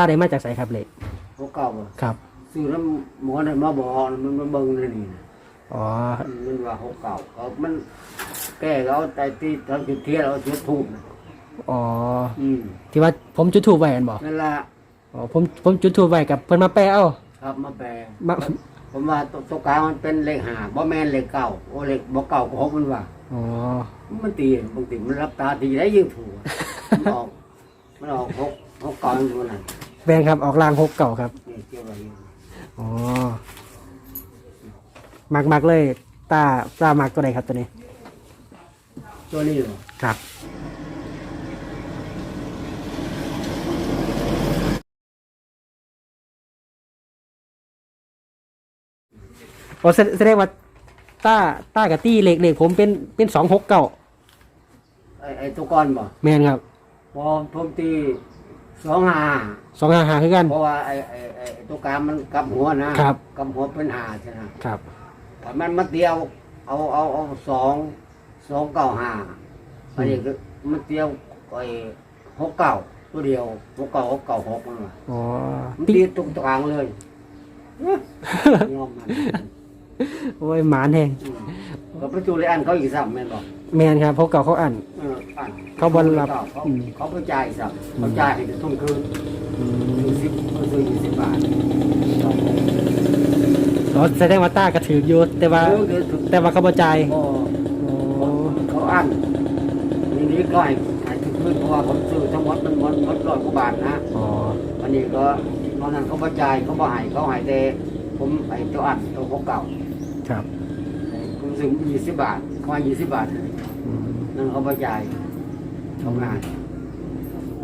าได้มาจากไสครับเหล็กหกเก่าบ่ครับซื้อน้ำหมอน่ะมาบอกน่ะมันมาเบิ่งเลยนี่นะอ๋ออืมมันว่าหกเก่าเขามันแก้แล้วใจที่ทำจุดเทียนเราจุดทูบนะอ๋ออืมที่ว่าผมจุดทูบไว้อันบ่นั่นล่ะอ๋อผมผมจุดทูบไว้กับเพิ่นมาแปลเอ้าครับมาแปลมาผมว่าตัวตัวกลางมันเป็นเลขห้าบ่แม่นเลขเก้าโอ้เลขบ่เก้าก็หกมันว่าอ๋อมันตีบางทีมันรับตาตีได้ยิ่งถูกมันออกมันออกหกหกเก่าอยู่นั่น แบงครับออกลางหกเก่าครับนี่เกี่ยวอะไรอยู่อ๋อมักมักเลยตาตามักตัวใดครับตัวนี้ตัวนี้เหรอครับ โอ้แสแสดงว่าต้าต้ากับตี้เหล็กเหล็กผมเป็นเป็นสองหกเก้าไอ้ไอ้ตัวก้อนบ่แมนครับ พอผมตี สองห้าสองห้าหาคือกัน เพราะว่าไอ้ไอ้ไอ้ไอ้ตัวกลางมันกำหัวนะครับ กำหัวเป็นห้าใช่ไหมครับแต่มันมาเดียวเอาเอาเอาสองสองเก้าห้าอันนี้ก็มันเดียวไอ้หกเก้าตัวเดียวหกเก้าหกเก้าหกมันว่ะอ๋อมันตี้ตีตรงกลางเลยยอมมันโอ้ยหมานแหงอืมก็ประจุเลยอันเขาอีกสัมแม่นบอก แมนครับเพราะเก่าเขาอ่านเอออันเขาบ่รับเขาอืม เขาไปจ่ายสัมเขาจ่ายให้ทุ่มคืนอืมยี่สิบเขาซื้อยี่สิบบาทอ๋อแสดงว่าต้ากระถืออยู่แต่ว่า เออเดี๋ยวถึงแต่ว่าเขาบ่จ่ายโอ้อ๋อเขาอันทีนี้ก็ให้ขายถึงคืนเพราะว่าผมซื้อทั้งหมดมันหมดหมดร้อยกว่าบาทนะ อ๋ออันนี้ก็ตอนนั้นเขาบ่จ่ายเขาบ่ให้เขาให้แต่ผมไอ้ตัวอันตัวของเก่าครับไอ้ผมซื้อยี่สิบบาทเขาให้ยี่สิบบาทอืม นั่นเขาบ่จ่ายทำงาน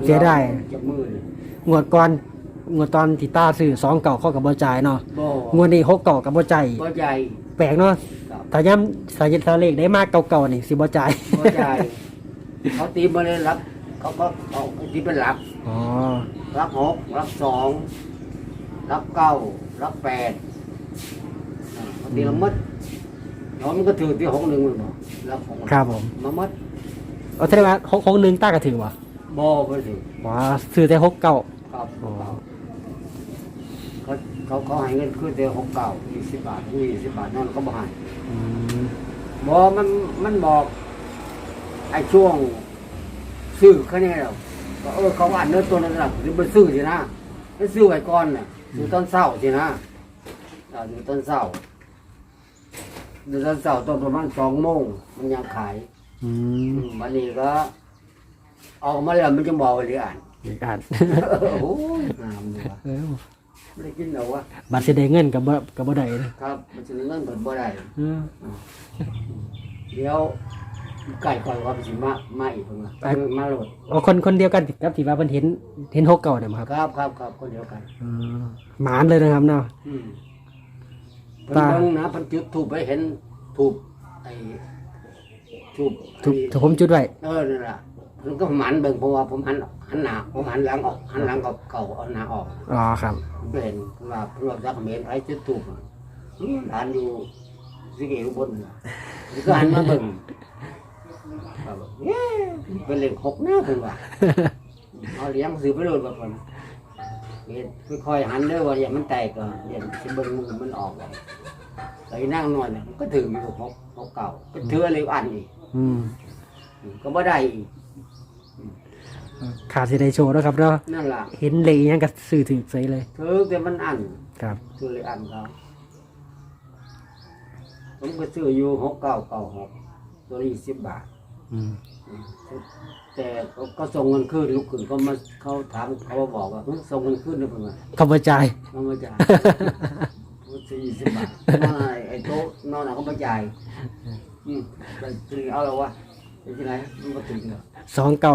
เสียดาย จับมือเลยงวดก่อนงวดตอนที่ต้าซื้อสองเก่าเขากับบ่จ่ายเนาะบ่งวดนี้หกเก่ากับบ่จ่ายบ่จ่ายแปลกเนาะครับถ้าย้ำถ้าถ้าเลขได้มากเก่าๆนี่สิบ่จ่ายบ่จ่ายเขาตีมาเลยรับ เขาก็เอาตีเป็นหลัก อ๋อรับหกรับสองรับเก้ารับแปดอ่าเขาตีละมัดย้อนมันก็ถือที่หกหนึ่งมันบอก รับหกครับผม มามัดเอาแสดงว่าหกหกหนึ่งต้าก็ถือว่ะบ่ไปถือว้าซื้อแต่หกเก่าครับอ๋อเขาเขาเขาให้เงินคือเดียวหกเก้ายี่สิบบาทยี่สิบบาทนั่นเขาบ่ให้อืมบ่มันมันบอกไอ้ช่วงซื้อแค่นี้แล้วก็เออเขาอ่านเนื้อตัวนั้นน่ะหรือไปซื้อสินะไปซื้อไว้ก่อนน่ะซื้อตอนเช้าสินะอ่าอยู่ตอนเช้า อยู่ตอนเช้าตอนประมาณสองโมงมันยังขายอือืมมวันนี้ก็ออกมาแล้วมันจะบอกไว้เลยอ่านอีกอันโอ้ยงามเลยวะเออไม่ได้กินหรอกวะบัตรสิได้เงินกับบ่กับบ่ได้นะครับมันจะเงินเปิดบ่ได้เออเดี๋ยวไก่ก่อนว่ามันสิมามาอีกเพิ่นว่าเออมาโหลดเอาคนคนเดียวกันกับที่ว่าเพิ่นเห็นเห็นหกเก่าเนี่ยบ่ครับครับครับครับคนเดียวกันอืมหมานเลยนะครับเนาะอืม เพิ่นตา เบิ่งนะเพิ่นจุดถูกไปเห็นถูกไอ้ถูกถูกถูกผมจุดไว้ เออนั่นล่ะเพิ่นก็หมันเบิ่งเพราะว่าผมหันหันหน้าผมหันหลังออกหันหลังกับเก่าเอาหน้าออกอ๋อครับ ผมก็เห็นเพิ่นว่าเพิ่นว่าจักเขมรไผจุดถูกอะอืมหลานอยู่สิเกอุบลน่ะเพิ่นก็หันมาเบิ่งครับเย้เป็นเลขหกนะเพิ่นว่าเอาเลี้ยงซื้อไปโดนแบบนั้น เห็นค่อยๆหันเด้อว่าอย่ามันแตกก่อนอย่าสิเบิ่งมือมันออกก่อนไอ้นั่งนอนเนี่ยมันก็ถือมีหกหกเก่าก็ถืออะไรอันอีกอืมก็บ่ได้อีกขาดสิได้โชว์แล้วครับเนาะนั่นล่ะเห็นเลยยังก็ซื้อถือใส่เลยถือแต่มันอันครับถือเลยอันเขาผมก็ซื้ออยู่หกเก้าเก้าหกตัวนี้สิบบาท อืมแต่เขาก็ส่งเงินคืนลูกคืนก็มาเขาถามเขามาบอกว่าเฮ้ยส่งเงินคืนได้เปล่าเขาบ่จ่าย เขามาจ่าย สี่สิบบาทนอนไอ้โต๊ะนอนน่ะเขามาจ่ายอืมไปซื้อเอาแล้ววะไปที่ไหนมันก็ถึงเหรอสองเก่า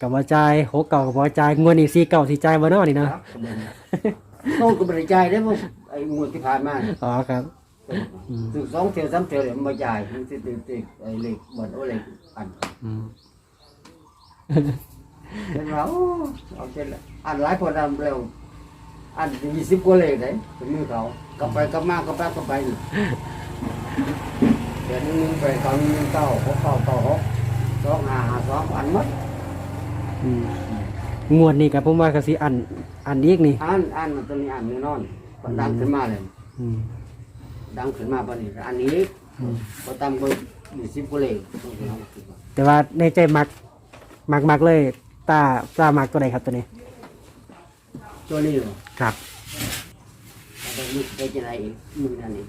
กับบ่จ่ายหกเก่ากับบ่จ่ายงวดนี้สี่เก่าสิจ่ายบ่เนาะนี่เนาะครับก็เป็นโต๊ะก็ไม่ได้จ่ายได้มั้งไอ้งวดที่ผ่านมาอ๋อครับ อืม ถึงสองเที่ยวสามเที่ยวเดี๋ยวมันมาจ่ายมันติดติดติดไอ้เหล็กเหมือนโอ้เหล็ก อันอืมเป็นเราเอาเช่นละอันหลายคนทำเร็วอันยี่สิบกว่าเหล็กเลยเป็นมือเขากลับไปกลับมากลับไปกลับไปนี่เดี๋ยวนึงไปเขาหนึ่งเก้าหกเก้าเก้าหกสองห้าห้าสองอันหมดอืมงวดนี้กับผมว่าก็สิอันอันอีกนี่อ่านอ่านมันตัวนี้อ่านแน่นอนมันดังขึ้นมาเลย อืม ดังขึ้นมาปานนี้อันนี้ อืมพอตามก็มีสิบกว่าเลขต้องเอาขึ้นมาแต่ว่าในใจมักมักมักเลยตาตามักตัวใดครับตัวนี้ ตัวนี้เหรอครับแล้วก็มีได้จะไรอีกมือนั่นอีก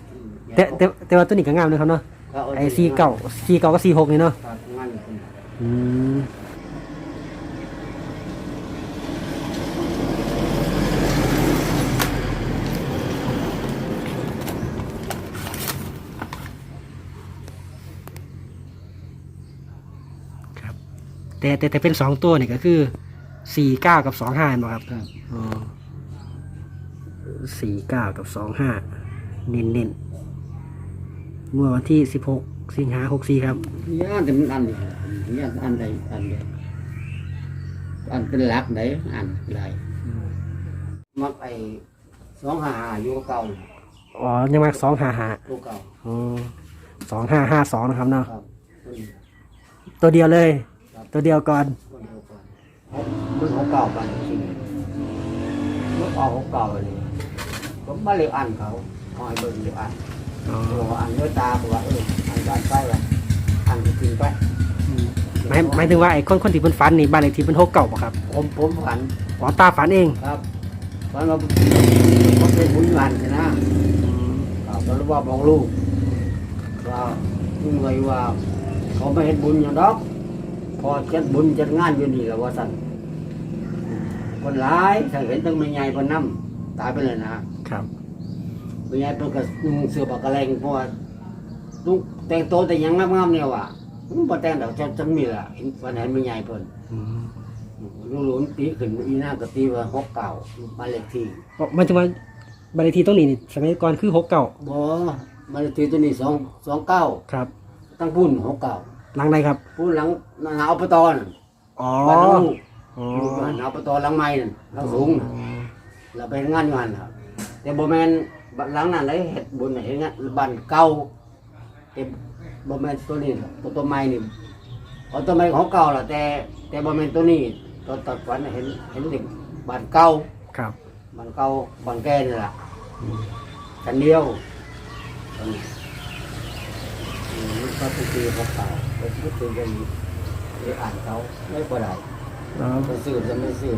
แต่แต่แต่ว่าตัวนี้ก็งามเลยครับเนาะก็เาไอ้ซีเก่าซีเก่าก็ซีหกนี่เนาะครับงานขึ้นมาอืม แต่แต่แต่เป็นสองตัวนี่ก็คือสี่เก้ากับสองห้าเห็นไหมครับครับ อ๋อสี่เก้ากับสองห้าเน้นเน้นๆเมื่อวันที่สิบหกสิงหาหกสี่ครับนี่อ่านแต่มันอันนี้นี่อ่านอันใดอันใดอันเป็นหลักไหนอันใดมักไอ้สองห้าห้าอยู่เก่าอ๋อ ยังมาสองห้าห้าตัวเก่าอ๋อสองห้าห้าสองนะครับเนาะ ครับตัวนี้ ตัวเดียวเลยครับ ตัวเดียวก่อนตัวเดียวกันมันของเก่ากันจริงมันออกของเก่าเลยผมมาเรียกอ่านเขาคอยเบิ่งเรียกอ่านอ๋อตัวอ่านด้วยตาบอกว่าเอออ่านการไปว่าอ่านจริงไปหมายหมายถึงว่าไอ้คนคนที่เป็นฝันนี่บ้านเลขที่เป็นหกเก่าป่ะครับผมผมฝันอ๋อตาฝันเองครับฝันว่าเขาเป็นบุญงานใช่นะครับแล้วว่าบอกลูกว่าลุงเลยว่าเขาไม่เห็นบุญอย่างดอก พอจัดบุญจัดงานอยู่นี่แหละว่าสันคนร้ายถ้าเห็นตั้งไม่ใหญ่คนน้ำตายไปเลยนะครับไม่ใหญ่เป็นกระนุ่งเสื้อปากกระแรงเพราะว่าลุงแต่งตัวแต่ยังงามๆเนี่ยว่ะมันบ่แต่งดอกจะจะมีละเห็นวันเห็นไม่ใหญ่เพิ่นอืมลุงหลุนตีขึ้นอีหน้าก็ตีว่าหกเก่าบ้านเลขที่อ๋อหมายถึงว่าบ้านเลขที่ตรงนี้นี่สมัยก่อนคือหกเก่าบ่บ้านเลขที่ตัวนี้สองสองเก้าครับ ตั้งพุ่นหกเก่า หลังใดครับ พูดหลังหนาวปตอนอ๋อบ้านน้องลูกอ๋อลูกบ้านหนาวปตอนหลังไม้นั่นหลังสูงน่ะเราไปเฮ็ดงานอยู่หันครับ แต่บ่แม่นบ้านหลังนั้นเลยเฮ็ดบุญน่ะเฮ็ดงานบ้านเก่าแต่บ่แม่นตัวนี้หรอกตัวต้นไม้นี่เอาต้นไม้ของเก่าล่ะแต่ แต่บ่แม่นตัวนี้ตัวตัดฝันน่ะเห็นเห็นเด็กบ้านเก่า ครับบ้านเก่าบ้านแก่นี่ล่ะกันเดียวตอนนี้อืมมันก็เป็นปีของเก่า ไปพูดถึงกันไปอ่านเขาไม่พอได้อ๋อจะซื้อจะไม่ซื้อ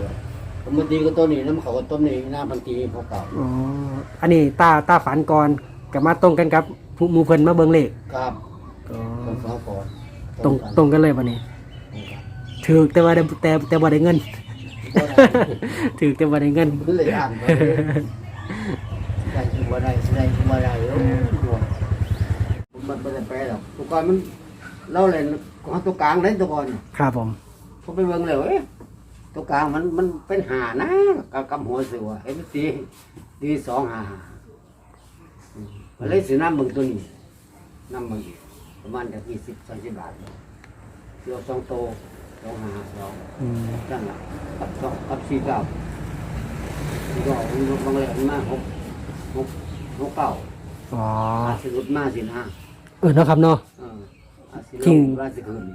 ผมมาตีก็ต้นนี้แล้วมันเขาก็ต้นนี้หน้าพันตีพอเก่าอ๋ออันนี้ตาตาฝันก่อนกับมาตรงกันกับผู้หมูเพิ่นมาเบิ่งเลขครับอ๋อต้นสองก่อนตรงตรงกันเลยวันนี้ถือแต่ว่าได้แต่แต่ว่าได้เงิน ถือแต่ว่าได้เงินก็เลยอ่านไปได้คือว่าได้ได้คือว่าได้เออผมมันไม่ได้แปลหรอกตัวก่อนมัน เล่าเลยของตัวกลางได้ตัวก่อนครับผมผมไปเบิ่งเลยเอ้ยตัวกลางมันมันเป็นหานะกับกำหัวเสือเห็นมันตีตีสองหาอืมก็เลยซื้อน้ำเบิ่งตัวนี้น้ำเบิ่งอีกประมาณจะยี่สิบสามสิบบาทเสือสองโตสองหาสองอืมนั่นแหละกับสองกับสี่เก้าสี่เก้าบางเลยมาหกหกหกเก้าอ๋ออาสิรุดมาสินะเออเนาะครับเนาะเอออาสิจริงราสิคืน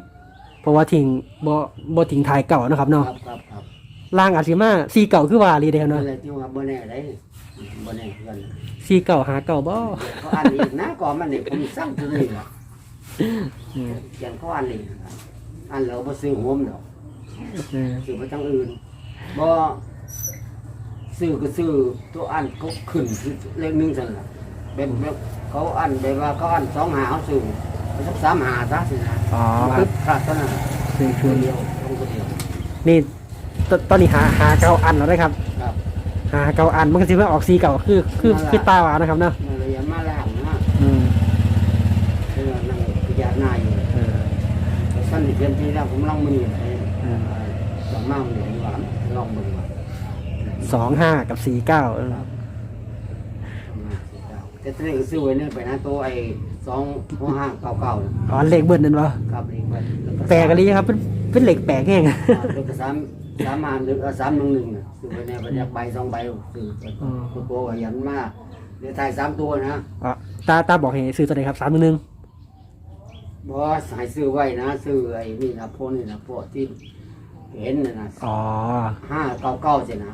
เพราะว่าทิ้งบ่บ่ทิ้งทายเก่าเนาะครับครัเนาะบครับครับล่างอาจสิมาสีเก่าคือว่าลีเด้อนั่เนาะนแหละที่ว่าบ่แน่ได้บ่แน่กันสีเก่าหาเก่าบ่เขาอ่านอีกนะก่อนมันนี่ผมสั่งตัวนี้ล่ะอืมเขียนเขาอ่านอีกนะครับอ่านแล้วบ่ซื้อโฮมดอก เออซื้อมาทางอื่นบ่ซื้อก็ซื้อตัวอ่านเขาขึ้นเลขหนึงซั่นล่ะแบบแบบเขาอ่านแบบว่าเขาอ่านสองหาเขาซื้อเอา สักสามหาซะสินะอ๋อคคืรัอบพลาดเท่านั้นคือตัคืวอเดียวลงตัวเดียวนี่ตตอนนี้หาหาเก่าอันแล้วได้ครับ ครับ หาเก่าอันมันก็สิว่าออกสีเก่าคือคือคือตาหวานนะครับเนาะมันเลยอย่ามาล่างนะอืมเออนั่งพิจารณาอยู่เออสั้นอีกเดือนที่แล้วผมลองมือไอ้อืม สองมามือหวานลองมือมาสองห้ากับสี่เก้าเออ แต่ตอนนี้ก็ซื้อไว้เนี่ยไปนะตัวไอ้ สองหัวห้าเก้าเก้าอ๋อเลขเบิ้ลนั่นวะครับนี่ไปแปลกันเลยครับเป็นเป็นเหล็กแปลกแห้งเด็กสามสามมาหนึ่งสามหนึ่งหนึ่งซื้อไว้เนี่ยไปเนี่ยใบสองใบซื้อตัวตัวยันมาเดี๋ยวถ่ายสามตัวนะอ๋อตาตาบอกให้ซื้อตัวไหนครับสามหนึ่งบอสให้ซื้อไว้นะซื้อไอ้นี่นะพวกนี่นะพวกที่เห็นนะนะอ๋อห้าเก้าเก้าสินะ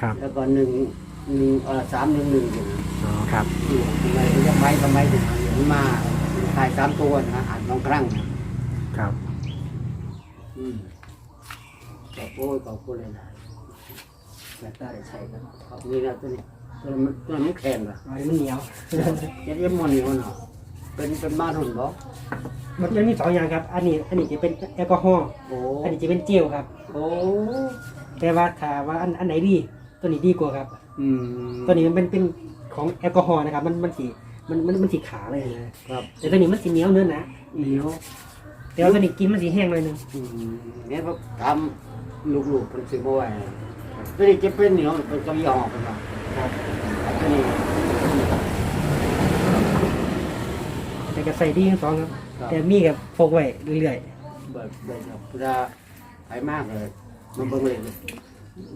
ครับแล้วก็หนึ่งหนึ่งเออสามหนึ่งหนึ่งสินะอ๋อครับอยู่ทำไมมันจะไปทำไมถึงเห็นมาขายสามตัวนะอ่านบางครั้งนะครับ อืมขอบคุณขอบคุณเลยนะแต่ได้ใช่ครับขอบนี่นะตัวนี้ตัวนี้มันตัวนี้มันแข็งอะอันนี้มันเหนียวยัดเยี่ยมมันอยู่เนาะเป็นเป็นบ้านหุ่นบ่มันมันมีสองอย่างครับ อันนี้ อันนี้จะเป็นแอลกอฮอล์โอ้อันนี้จะเป็นเจลครับ โอ้แต่ว่าถ้าว่าอันอันไหนดี ตัวนี้ดีกว่าครับ อืมตัวนี้มันเป็นเป็นของแอลกอฮอล์นะครับ มันมันสี มันมันมันสีขาวเลยนะครับแต่ตัวนี้มันสีเหนียวเนื้อหนะเหนียวแต่ว่าตัวนี้กินมันสีแห้งเลยนึงอืมเนี่ยพวกทำลูกๆเป็นสิบ่ไหวตัวนี้จะเป็นเหนียวเป็นตัวยี่ห้อเป็นว่าครับตัวนี้แต่ก็ใส่ดีทั้งสองครับ ครับแต่มีกับพกไว้เรื่อยเบิดเบิดครับเวลาไปมากเลย มันเบิ่งเลย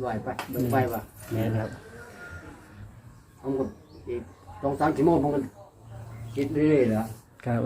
ไหวไปเบิ่งไปว่ะๆ นี่ครับ ผมก็อีก สองสามชั่วโมงผมก็คิดเรื่อยๆแล้วครับ